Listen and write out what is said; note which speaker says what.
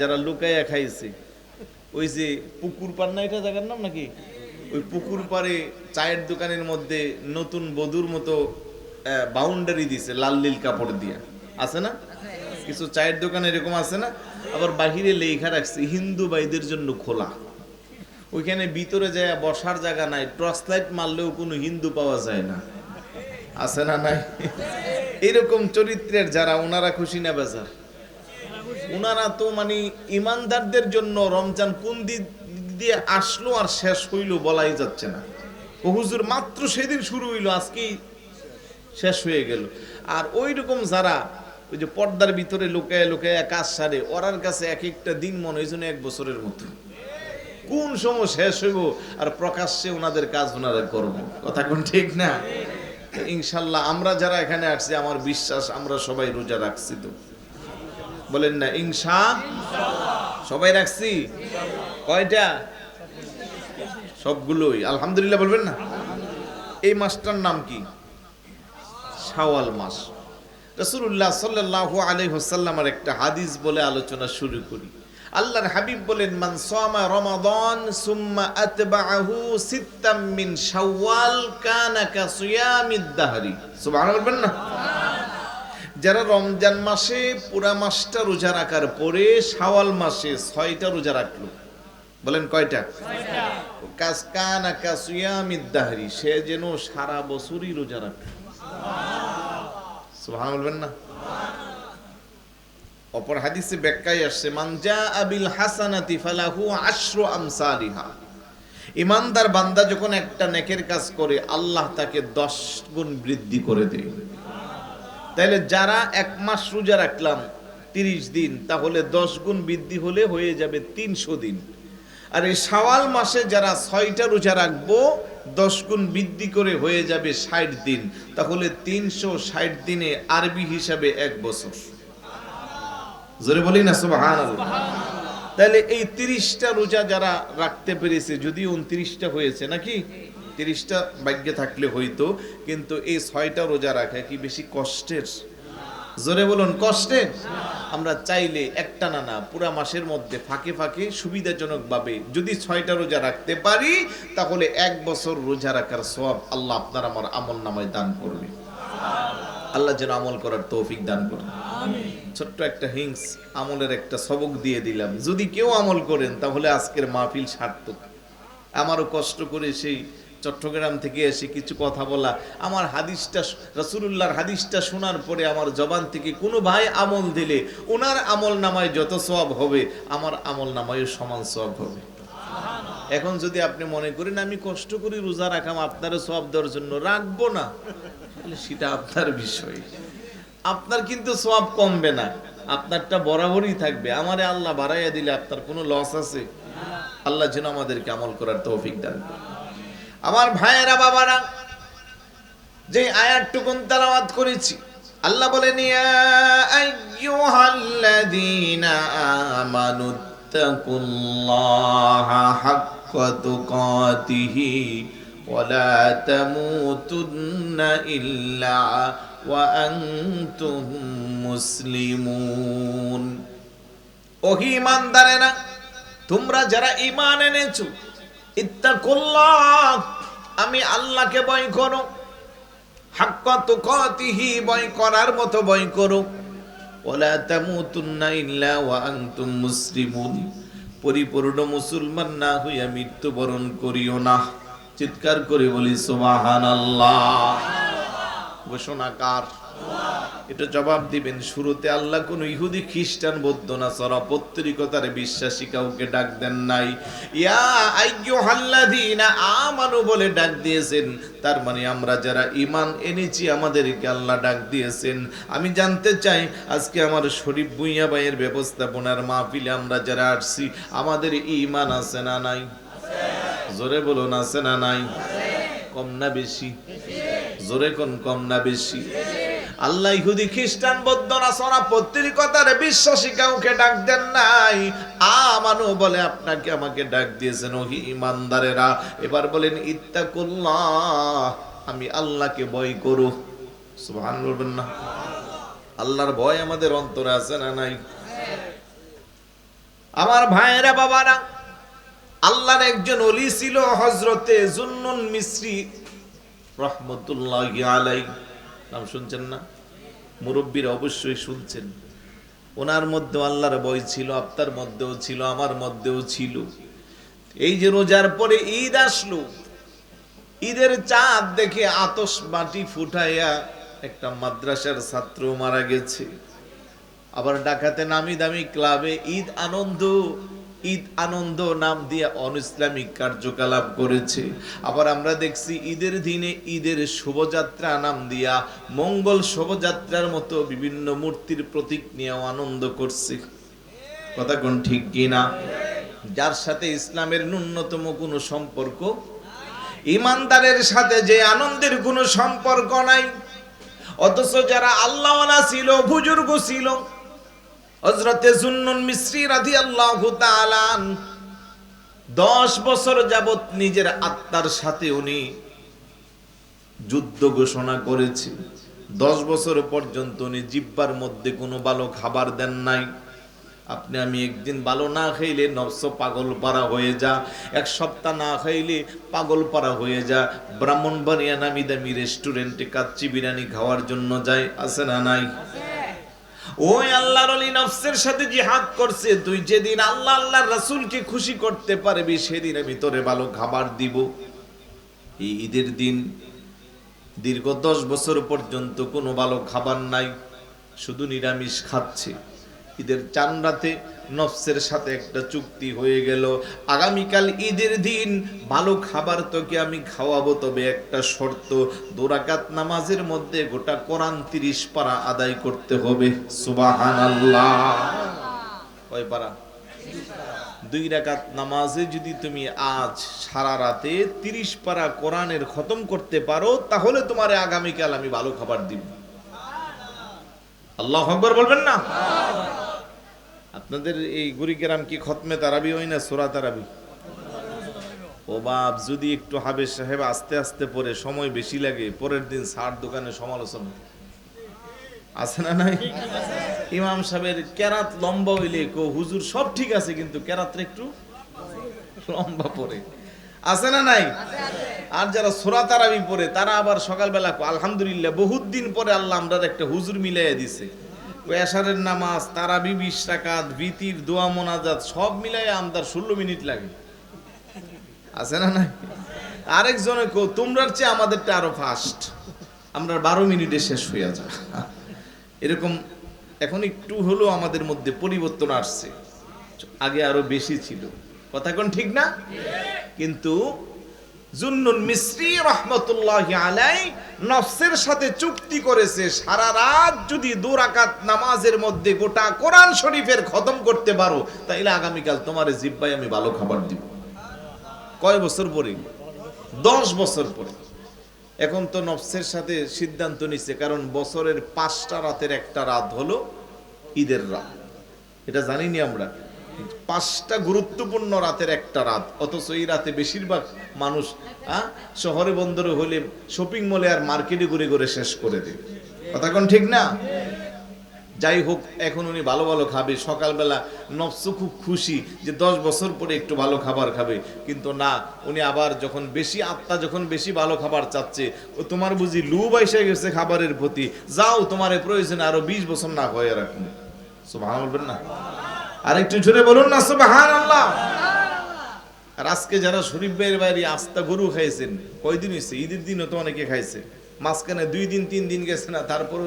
Speaker 1: যারা লুকাইয়া খাইছে। ওই যে পুকুর পার না এটা জায়গার নাম নাকি? ওই পুকুর পারে চায়ের দোকানের মধ্যে নতুন বধুর মতো বাউন্ডারি দিছে লাল নীল কাপড় দিয়া। আছে না? কিছু চায়ের দোকান এরকম আছে না? আবার বাহিরে লেখা রাখছে, হিন্দু ভাইদের জন্য খোলা। ওইখানে ভিতরে যায় বসার জায়গা নাই, টর্চ লাইট মারলেও কোনো হিন্দু পাওয়া যায় না। আছে না নাই? এরকম চরিত্রের যারা, ওনারা খুশি না বেজার ওনারা তো মানে ইমানদারদের জন্য রমজান কোন দিক দিয়ে আসলো আর শেষ হইল বলাই যাচ্ছে না। ও হুজুর মাত্র সেদিন শুরু হইল, আজকেই শেষ হয়ে গেল। আর ওই রকম যারা ওই যে পর্দার ভিতরে লুকায় লুকায় কাজ সারে, ওরার কাছে এক একটা দিন মনে হয় এক বছরের মতো। কোন সময় শেষ হইব আর প্রকাশ্যে ওনাদের কাজ ওনারা করবে কথা কোন ঠিক না? ইনশাল্লাহ আমরা যারা এখানে আসছি, আমার বিশ্বাস আমরা সবাই রোজা রাখছি তো। বলেন না, ইনশা সবাই রাখছি? কয়টা? সবগুলোই। আলহামদুলিল্লাহ বলবেন না? এই মাসটার নাম কি? শাওয়াল মাস। রসুল্লাহ সাল্লাহ আলাইহি ওয়াসাল্লামের একটা হাদিস বলে আলোচনা শুরু করি। আল্লাহর হাবিব বলেন, মান সামা রমাদান, সুম্মা আতবাআহু সিত্তাম মিন শাওয়াল, কানা কাসিয়ামিদ দাহরি। সুবহানাল্লাহ বলবেন না? যারা রমজান মাসে পুরা মাসটা রোজা রাখার পরে শাওয়াল মাসে ছয়টা রোজা রাখল। বলেন কয়টা? কাজ কানা কাসিয়ামিদ দাহরি সে যেন সারা বছরই রোজা রাখল সুবহান বলবেন না? অপর হাদিসে ব্যাখ্যায় আসছে মানজা আবিল হাসানাতি ফালাহু আশরু আমসালিহা। ইমানদার বান্দা যখন একটা নেকের কাজ করে আল্লাহ তাকে দশ গুণ বৃদ্ধি করে দেয়। তাহলে যারা এক মাস রোজা রাখলাম তিরিশ দিন, তাহলে দশ গুণ বৃদ্ধি হলে হয়ে যাবে তিনশো দিন। আর এই শাওয়াল মাসে যারা ছয়টা রোজা রাখব, দশ গুণ বৃদ্ধি করে হয়ে যাবে ষাট দিন। তাহলে তিনশো ষাট দিনে আরবি হিসাবে এক বছর। জোরে বলি না সুবাহান তাহলে এই তিরিশটা রোজা যারা রাখতে পেরেছে, যদি উনত্রিশটা হয়েছে নাকি? তিরিশটা ভাগ্যে থাকলে হইতো কিন্তু এই ছয়টা রোজা রাখা কি বেশি কষ্টের? জোরে বলুন কষ্টের? আমরা চাইলে একটা না না পুরা মাসের মধ্যে ফাঁকে ফাঁকে সুবিধাজনক ভাবে যদি ছয়টা রোজা রাখতে পারি তাহলে এক বছর রোজা রাখার সব আল্লাহ আপনার আমার আমল নামায় দান করবে। আল্লাহ যেন আমল করার তৌফিক দান করবে ছোট্ট একটা হিংস আমলের একটা সবক দিয়ে দিলাম। যদি কেউ আমল করেন তাহলে আজকের মাহফিল সার্থক। আমারও কষ্ট করে সেই চট্টগ্রাম থেকে এসে কিছু কথা বলা। আমার হাদিসটা রসুল্লাহর হাদিসটা শোনার পরে আমার জবান থেকে কোনো ভাই আমল দিলে ওনার আমল নামায় যত সব হবে আমার আমল নামায় সমান সব হবে। এখন যদি আপনি মনে করেন আমি কষ্ট করে রোজা রাখাম আপনারও সব দেওয়ার জন্য রাখব না তাহলে সেটা আপনার বিষয়। আপনার কিন্তু সব কমবে না আপনারটা বরাবরই থাকবে। আমারে আল্লাহ বাড়াইয়া দিলে আপনার কোনো লস আছে? আল্লাহ যেন আমাদেরকে আমল করার তৌফিক দান করে আমার ভাইয়েরা, বাবারা, যে আয়াতটুকুন তালাওয়াত করেছি, আল্লাহ ইয়া আইয়ুহাল্লাযীনা ইল্লা ওয়া তোমরা যারা ঈমান এনেছো আমি আল্লাহকে ভয় করো। করার মতো পরিপূর্ণ মুসলমান না হইয়া মৃত্যুবরণ করিও না। চিৎকার করে বলি, সুবহানাল্লাহ। ঘোষণা কার? এটা জবাব দিবেন, শুরুতে আল্লাহ কোন ইহুদি, খ্রিস্টান, বৌদ্ধ না, সরা পত্রিকতার বিশ্বাসী কাউকে ডাক দেন নাই। ইয়া আমানু বলে ডাক দিয়েছেন। তার মানে আমরা যারা ঈমান এনেছি, আমাদেরকে আল্লাহ ডাক দিয়েছেন। আমি জানতে চাই, আজকে আমার শরীফ ভুইয়া ভাইয়ের ব্যবস্থাপনার মাহফিলে আমরা যারা আসছি, আমাদের ইমান আছে না নাই? জোরে বলুন, আছে না নাই? কম না বেশি? জোরে কোন কম না বেশি? আল্লাহ ইহুদি খ্রিস্টান, বৌদ্ধ নাসরা পত্রিকতার বিশ্বাসী কাউকে ডাক দেন নাই। আমানু বলে, আপনাকে আমাকে ডাক দিয়েছেন ওহি ইমানদারেরা। এবার বলেন, ইত্তাকুল্লাহ, আমি আল্লাহকে ভয় করু। সুবহান বলবেন না। আল্লাহর ভয় আমাদের অন্তরে আছে না নাই? আমার ভাইয়েরা, বাবারা, আল্লাহর একজন অলি ছিল হজরতে জুন্নুন মিশ্রি রহমতুল্লাহ আলাই নাম শুনছেন না? মুরব্বীরা অবশ্যই শুনছেন। ওনার মধ্যে আল্লাহর বই ছিল, আপনার মধ্যেও ছিল, আমার মধ্যেও ছিল। এই যে রোজার পরে ঈদ আসলো, ঈদের চাঁদ দেখে আতস মাটি ফুটাইয়া একটা মাদ্রাসার ছাত্র মারা গেছে। আবার ডাকাতে নামি দামি ক্লাবে ঈদ আনন্দ ঈদ আনন্দ নাম দিয়ে অনইসলামিক কার্যকলাপ করেছে। আবার আমরা দেখছি ঈদের দিনে ঈদের শোভাযাত্রা নাম দিয়া মঙ্গল শোভাযাত্রার মতো বিভিন্ন মূর্তির প্রতীক নিয়েও আনন্দ করছে। কথা কোন ঠিক কিনা যার সাথে ইসলামের ন্যূনতম কোনো সম্পর্ক ইমানদারের সাথে যে আনন্দের কোনো সম্পর্ক নাই। অথচ যারা আল্লাহওয়ালা ছিল, বুজুর্গ ছিল হজরতে জুন্নুন মিশ্রি রাধি আল্লাহ দশ বছর যাবত নিজের আত্মার সাথে উনি যুদ্ধ ঘোষণা করেছে। দশ বছর পর্যন্ত উনি জিব্বার মধ্যে কোনো ভালো খাবার দেন নাই। আপনি আমি একদিন ভালো না খাইলে নবস পাগল পারা হয়ে যা, এক সপ্তাহ না খাইলে পাগল পারা হয়ে যা। ব্রাহ্মণবাড়িয়া নামি দামি রেস্টুরেন্টে কাচ্চি বিরিয়ানি খাওয়ার জন্য যায়, আছে না নাই? ওই আল্লাহর অলি নফসের সাথে জিহাদ করছে, তুই যেদিন আল্লাহ আল্লাহর রাসুলকে খুশি করতে পারবি, সেদিন আমি তোরে ভালো খাবার দিব। এই ঈদের দিন দীর্ঘ দশ বছর পর্যন্ত কোনো ভালো খাবার নাই, শুধু নিরামিষ খাচ্ছে। ঈদের চান রাতে নফসের সাথে একটা চুক্তি হয়ে গেল। আগামীকাল ঈদের দিন ভালো খাবার তোকে আমি খাওয়াবো, তবে একটা শর্ত, দোরাকাত নামাজের মধ্যে গোটা কোরআন তিরিশ পারা আদায় করতে হবে। সুবাহান আল্লাহ কয় পারা? দুই রাকাত নামাজে যদি তুমি আজ সারা রাতে তিরিশ পারা কোরআনের খতম করতে পারো, তাহলে তোমার আগামীকাল আমি ভালো খাবার দিব। আল্লাহ আকবর বলবেন না? আপনাদের এই গুরিগ্রাম কি খতমে তারাবি হয় না সোরা তারাবি? ও বাপ, যদি একটু হাবের সাহেব আস্তে আস্তে পরে সময় বেশি লাগে, পরের দিন সার দোকানে সমালোচনা। আছে না নাই? ইমাম সাহেবের কেরাত লম্বা হইলে কো, হুজুর সব ঠিক আছে, কিন্তু কেরাতটা একটু লম্বা পরে আছে না নাই? আর যারা সোরা তারাবি পরে তারা আবার সকালবেলা আলহামদুলিল্লাহ, বহুত দিন পরে আল্লাহ আমরা একটা হুজুর মিলাইয়া দিছে। ওই এশারের নামাজ, তারাবি বিশ বিতির দোয়া মোনাজাত, সব মিলাইয়া আমদার ষোলো মিনিট লাগে। আছে না নাই? আরেকজনে কো, তোমরার চেয়ে আমাদেরটা আরও ফাস্ট আমরা বারো মিনিটে শেষ হইয়া যা এরকম এখন একটু হলেও আমাদের মধ্যে পরিবর্তন আসছে। আগে আরও বেশি ছিল। কথা কোন ঠিক না? কিন্তু জুন্নুল মিস্রি রহমতুল্লাহ আলাই নফসের সাথে চুক্তি করেছে, সারা রাত যদি দুরাকাত নামাজের মধ্যে গোটা কোরআন শরীফের খতম করতে পারো, তাইলে আগামীকাল তোমার জিব্বাই আমি ভালো খাবার দিব। কয় বছর পরে? দশ বছর পরে। এখন তো নফসের সাথে সিদ্ধান্ত নিচ্ছে কারণ বছরের পাঁচটা রাতের একটা রাত হলো ঈদের রাত। এটা জানিনি আমরা। পাঁচটা গুরুত্বপূর্ণ রাতের একটা রাত। অথচ এই রাতে বেশিরভাগ মানুষ আহ, শহরে বন্দরে হলে শপিং মলে আর মার্কেটে ঘুরে ঘুরে শেষ করে দেবে কথা কোন ঠিক না? যাই হোক এখন উনি ভালো ভালো খাবে। সকালবেলা নফস খুব খুশি যে দশ বছর পরে একটু ভালো খাবার খাবে। কিন্তু না উনি আবার যখন বেশি আত্মা যখন বেশি ভালো খাবার চাচ্ছে ও তোমার বুঝি লু বাইসে গেছে খাবারের প্রতি। যাও তোমার প্রয়োজনে আরও বিশ বছর না হয়ে রাখুন। সুবাহ বলবেন না? আরেকটু জোরে বলুন না সুবাহান আল্লাহ আর আজকে যারা শরীফ ভাইয়ের বাইরে আস্তা গরু খাইছেন, কয়দিন হয়েছে ঈদের দিনও তো অনেকে খাইছে। মাঝখানে দুই দিন, তিন দিন গেছে না তারপরে